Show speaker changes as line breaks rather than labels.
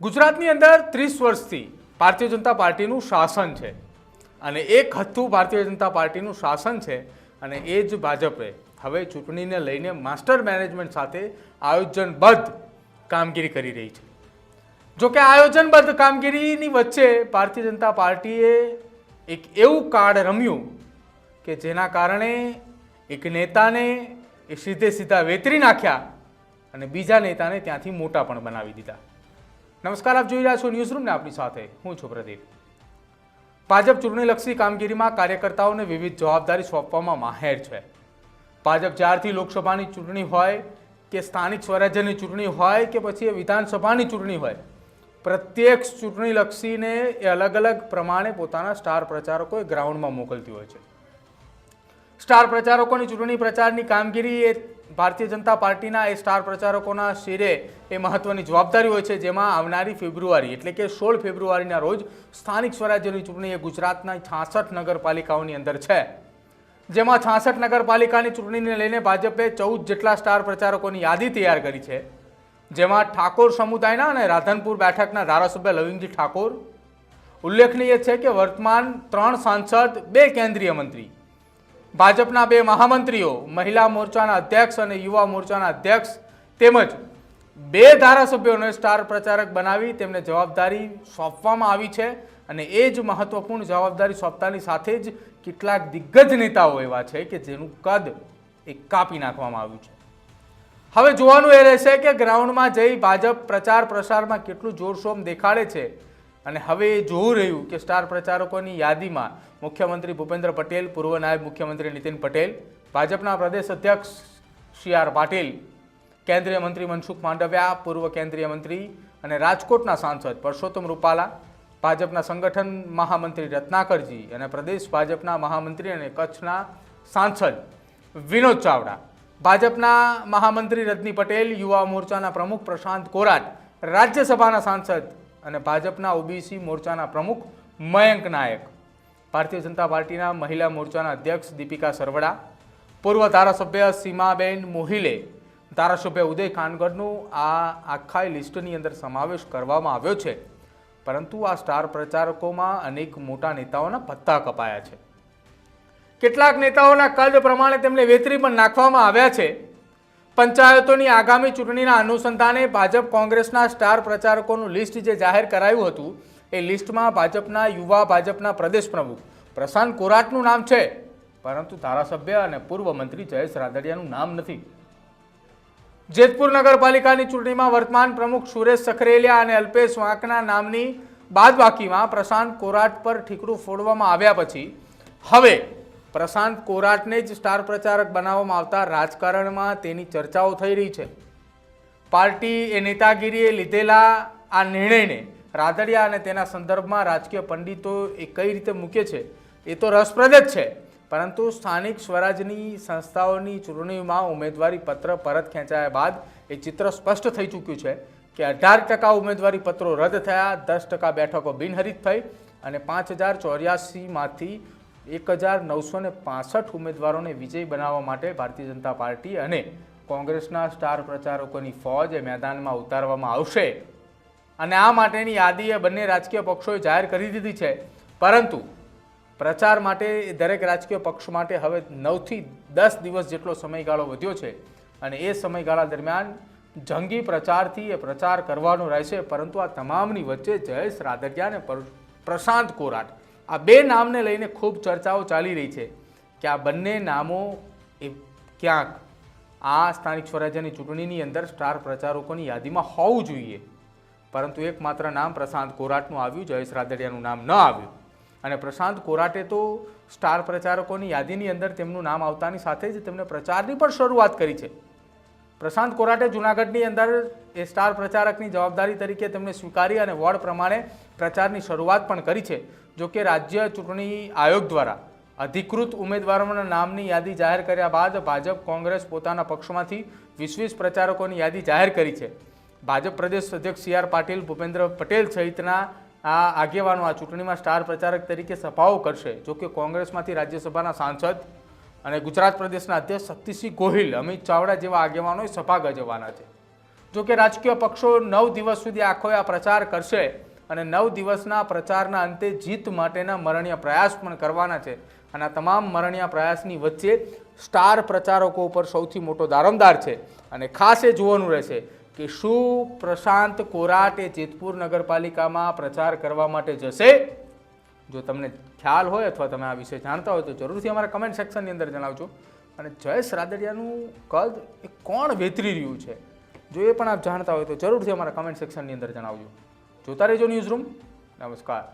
ગુજરાતની અંદર ત્રીસ વર્ષથી ભારતીય જનતા પાર્ટીનું શાસન છે અને એક હથ્થું ભારતીય જનતા પાર્ટીનું શાસન છે અને એ જ ભાજપે હવે ચૂંટણીને લઈને માસ્ટર મેનેજમેન્ટ સાથે આયોજનબદ્ધ કામગીરી કરી રહી છે. જોકે આયોજનબદ્ધ કામગીરીની વચ્ચે ભારતીય જનતા પાર્ટીએ એક એવું કાર્ડ રમ્યું કે જેના કારણે એક નેતાને એ સીધે સીધા વેતરી નાખ્યા અને બીજા નેતાને ત્યાંથી મોટા પણ બનાવી દીધા. નમસ્કાર, આપ જોઈ રહ્યા છો ન્યૂઝ રૂમને આપણી સાથે હું છું પ્રદીપ. ભાજપ ચૂંટણીલક્ષી કામગીરીમાં કાર્યકર્તાઓને વિવિધ જવાબદારી સોંપવામાં માહેર છે. ભાજપ જ્યારથી લોકસભાની ચૂંટણી હોય કે સ્થાનિક સ્વરાજ્યની ચૂંટણી હોય કે પછી વિધાનસભાની ચૂંટણી હોય, પ્રત્યેક ચૂંટણીલક્ષીને એ અલગ અલગ પ્રમાણે પોતાના સ્ટાર પ્રચારકોએ ગ્રાઉન્ડમાં મોકલતી હોય છે. સ્ટાર પ્રચારકોની ચૂંટણી પ્રચારની કામગીરી એ ભારતીય જનતા પાર્ટીના એ સ્ટાર પ્રચારકોના શિરે એ મહત્વની જવાબદારી હોય છે, જેમાં આવનારી ફેબ્રુઆરી એટલે કે સોળ ફેબ્રુઆરીના રોજ સ્થાનિક સ્વરાજ્યની ચૂંટણી એ ગુજરાતના છાસઠ નગરપાલિકાઓની અંદર છે. જેમાં છાસઠ નગરપાલિકાની ચૂંટણીને લઈને ભાજપે ચૌદ જેટલા સ્ટાર પ્રચારકોની યાદી તૈયાર કરી છે. જેમાં ઠાકોર સમુદાયના અને રાધનપુર બેઠકના ધારાસભ્ય લવિંગજી ઠાકોર. ઉલ્લેખનીય છે કે વર્તમાન ત્રણ સાંસદ, બે કેન્દ્રીય મંત્રી. ભાજપના બે મહામંત્રીઓ, મહિલા મોરચાના અધ્યક્ષ અને યુવા મોરચાના અધ્યક્ષ તેમજ બે ધારાસભ્યોને સ્ટાર પ્રચારક બનાવી તેમને જવાબદારી સોંપવામાં આવી છે અને એ જ મહત્વપૂર્ણ જવાબદારી સોંપતાની સાથે જ કેટલાક દિગ્ગજ નેતાઓ એવા છે કે જેનું કદ એ કાપી નાખવામાં આવ્યું છે. હવે જોવાનું એ રહેશે કે ગ્રાઉન્ડમાં જઈ ભાજપ પ્રચાર પ્રસારમાં કેટલું જોરશોર દેખાડે છે અને હવે એ જોવું રહ્યું કે સ્ટાર પ્રચારકોની યાદીમાં મુખ્યમંત્રી ભૂપેન્દ્ર પટેલ, પૂર્વ નાયબ મુખ્યમંત્રી નીતિન પટેલ, ભાજપના પ્રદેશ અધ્યક્ષ સી આર પાટીલ, કેન્દ્રીય મંત્રી મનસુખ માંડવિયા, પૂર્વ કેન્દ્રીય મંત્રી અને રાજકોટના સાંસદ પરસોત્તમ રૂપાલા, ભાજપના સંગઠન મહામંત્રી રત્નાકરજી અને પ્રદેશ ભાજપના મહામંત્રી અને કચ્છના સાંસદ વિનોદ ચાવડા. ભાજપના મહામંત્રી રજની પટેલ, યુવા મોરચાના પ્રમુખ પ્રશાંત કોરાટ, રાજ્યસભાના સાંસદ અને ભાજપના ઓબીસી મોરચાના પ્રમુખ મયંક નાયક. ભારતીય જનતા પાર્ટીના મહિલા મોરચાના અધ્યક્ષ દીપિકા સરવડા, પૂર્વ ધારાસભ્ય સીમાબેન મોહિલે, ધારાસભ્ય ઉદય ખાનગઢનું આ આખા લિસ્ટની અંદર સમાવેશ કરવામાં આવ્યો છે. પરંતુ આ સ્ટાર પ્રચારકોમાં અનેક મોટા નેતાઓના પત્તા કપાયા છે. કેટલાક નેતાઓના કદ પ્રમાણે તેમને વેતરી પણ નાખવામાં આવ્યા છે. પંચાયતોની આગામી ચૂંટણીના અનુસંધાને ભાજપ કોંગ્રેસના સ્ટાર પ્રચારકોનું લિસ્ટ જે જાહેર કરાયું હતું, એ લિસ્ટમાં ભાજપના યુવા, ભાજપના પ્રદેશ પ્રમુખ પ્રશાંત કોરાટનું નામ છે. પરંતુ ધારાસભ્ય અને પૂર્વ મંત્રી જયેશ રાદડિયાનું નામ નથી. જેતપુર નગરપાલિકાની ચૂંટણીમાં વર્તમાન પ્રમુખ સુરેશ સખરેલિયા અને અલ્પેશ વાંકના નામની બાદબાકીમાં પ્રશાંત કોરાટ પર ઠીકરું ફોડવામાં આવ્યા પછી, હવે પ્રશાંત કોરાટને જ સ્ટાર પ્રચારક બનાવવામાં આવતા રાજકારણમાં તેની ચર્ચાઓ થઈ રહી છે. પાર્ટી એ નેતાગીરીએ લીધેલા આ નિર્ણયને રાદડિયા અને તેના સંદર્ભમાં રાજકીય પંડિતો એ કઈ રીતે મૂકે છે એ તો રસપ્રદ જ છે. પરંતુ સ્થાનિક સ્વરાજની સંસ્થાઓની ચૂંટણીમાં ઉમેદવારી પત્ર પરત ખેંચાયા બાદ એ ચિત્ર સ્પષ્ટ થઈ ચૂક્યું છે કે અઢાર ટકા ઉમેદવારી પત્રો રદ થયા, દસ ટકા બેઠકો બિનહરીફ થઈ અને પાંચ હજાર ચોર્યાસીમાંથી એક હજાર નવસો ને પાસઠ ઉમેદવારોને વિજય બનાવવા માટે ભારતીય જનતા પાર્ટી અને કોંગ્રેસના સ્ટાર પ્રચારકોની ફોજ એ મેદાનમાં ઉતારવામાં આવશે. અને આ માટેની યાદી એ બંને રાજકીય પક્ષોએ જાહેર કરી દીધી છે. પરંતુ પ્રચાર માટે દરેક રાજકીય પક્ષ માટે હવે નવથી દસ દિવસ જેટલો સમયગાળો વધ્યો છે. અને એ સમયગાળા દરમિયાન જંગી પ્રચારથી એ પ્રચાર કરવાનો રહેશે. પરંતુ આ તમામની વચ્ચે જયેશ રાદડિયા અને પ્રશાંત કોરાટ આ બે નામને લઈને ખૂબ ચર્ચાઓ ચાલી રહી છે કે આ બંને નામો એ ક્યાંક આ સ્થાનિક સ્વરાજ્યની ચૂંટણીની અંદર સ્ટાર પ્રચારકોની યાદીમાં હોવું જોઈએ. પરંતુ એકમાત્ર નામ પ્રશાંત કોરાટનું આવ્યું, જયેશ રાદડિયાનું નામ ન આવ્યું. અને પ્રશાંત કોરાટે તો સ્ટાર પ્રચારકોની યાદીની અંદર તેમનું નામ આવતાની સાથે જ તેમણે પ્રચારની પણ શરૂઆત કરી છે. પ્રશાંત કોરાટે જૂનાગઢની અંદર એ સ્ટાર પ્રચારકની જવાબદારી તરીકે તેમણે સ્વીકારી અને વોર્ડ પ્રમાણે પ્રચારની શરૂઆત પણ કરી છે, જો કે રાજ્ય ચૂંટણી આયોગ દ્વારા અધિકૃત ઉમેદવારોના નામની યાદી જાહેર કર્યા બાદ ભાજપ કોંગ્રેસ પોતાના પક્ષમાંથી વીસ વીસ પ્રચારકોની યાદી જાહેર કરી છે. ભાજપ પ્રદેશ અધ્યક્ષ સી આર પાટીલ, ભૂપેન્દ્ર પટેલ સહિતના આ આગેવાનો આ ચૂંટણીમાં સ્ટાર પ્રચારક તરીકે સભાઓ કરશે, જો કે કોંગ્રેસમાંથી રાજ્યસભાના સાંસદ અને ગુજરાત પ્રદેશના અધ્યક્ષ શક્તિસિંહ ગોહિલ, અમિત ચાવડા જેવા આગેવાનો સભા ગજવવાના છે. જોકે રાજકીય પક્ષો નવ દિવસ સુધી આખો આ પ્રચાર કરશે અને નવ દિવસના પ્રચારના અંતે જીત માટેના મરણીય પ્રયાસ પણ કરવાના છે. અને આ તમામ મરણીય પ્રયાસની વચ્ચે સ્ટાર પ્રચારકો ઉપર સૌથી મોટો દારમદાર છે. અને ખાસ એ જોવાનું રહેશે કે શું પ્રશાંત કોરાટ જેતપુર નગરપાલિકામાં પ્રચાર કરવા માટે જશે? જો તમને ખ્યાલ હોય અથવા તમે આ વિશે જાણતા હોય તો જરૂરથી અમારા કમેન્ટ સેક્શનની અંદર જણાવજો. અને જયેશ રાદડિયાનું કદ એ કોણ વેતરી રહ્યું છે? જો એ પણ આપ જાણતા હોય તો જરૂરથી અમારા કમેન્ટ સેક્શનની અંદર જણાવજો. જોતા રહેજો ન્યૂઝ રૂમ નમસ્કાર.